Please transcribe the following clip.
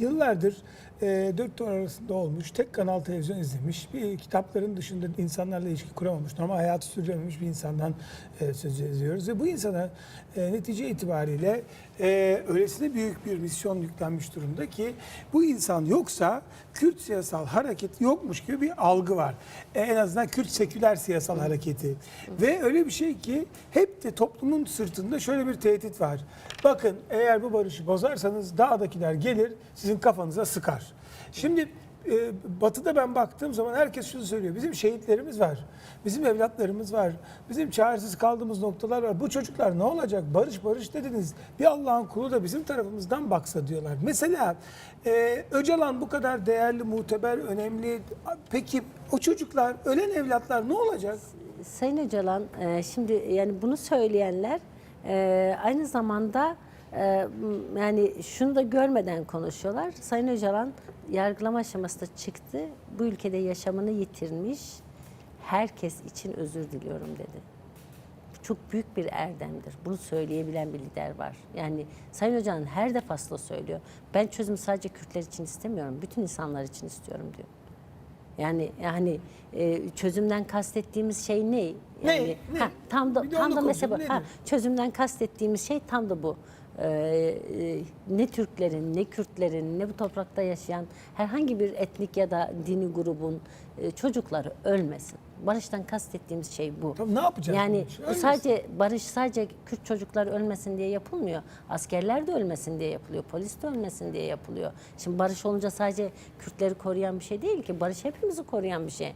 yıllardır e, dört duvar arasında olmuş, tek kanal televizyon izlemiş, bir kitapların dışında insanlarla ilişki kuramamış, normal hayatı sürdürememiş bir insandan e, söz ediyoruz. Ve bu insana e, netice itibariyle e, öylesine büyük bir misyon yüklenmiş durumda ki bu insan yoksa Kürt siyasal hareket yokmuş gibi bir algı var. E, en azından Kürt seküler siyasal hareketi. Ve öyle bir şey ki hep de toplumun sırtında şöyle bir tehdit var. Bakın eğer bu barışı bozarsanız dağdakiler gelir sizin kafanıza sıkar. Şimdi e, batıda ben baktığım zaman herkes şunu söylüyor. Bizim şehitlerimiz var. Bizim evlatlarımız var. Bizim çaresiz kaldığımız noktalar var. Bu çocuklar ne olacak? Barış barış dediniz. Bir Allah'ın kulu da bizim tarafımızdan baksa diyorlar. Mesela e, Öcalan bu kadar değerli, muteber, önemli. Peki o çocuklar, ölen evlatlar ne olacak? Sayın Öcalan, e, şimdi yani bunu söyleyenler e, aynı zamanda e, m- yani şunu da görmeden konuşuyorlar. Sayın Öcalan yargılama aşamasında çıktı. Bu ülkede yaşamını yitirmiş. Herkes için özür diliyorum dedi. Çok büyük bir erdemdir. Bunu söyleyebilen bir lider var. Yani Sayın Öcalan her defasında söylüyor. Ben çözümü sadece Kürtler için istemiyorum. Bütün insanlar için istiyorum diyor. Yani yani e, çözümden kastettiğimiz şey ne? Yani, Ne? Ne? Ha, tam da Bir tam da mesela ha, çözümden kastettiğimiz şey tam da bu. Ee, e, ne Türklerin, ne Kürtlerin, ne bu toprakta yaşayan herhangi bir etnik ya da dini grubun e, çocukları ölmesin. Barıştan kastettiğimiz şey bu. Tamam, ne yapacağız Yani bu sadece barış sadece Kürt çocuklar ölmesin diye yapılmıyor. Askerler de ölmesin diye yapılıyor. Polis de ölmesin diye yapılıyor. Şimdi barış olunca sadece Kürtleri koruyan bir şey değil ki. Barış hepimizi koruyan bir şey.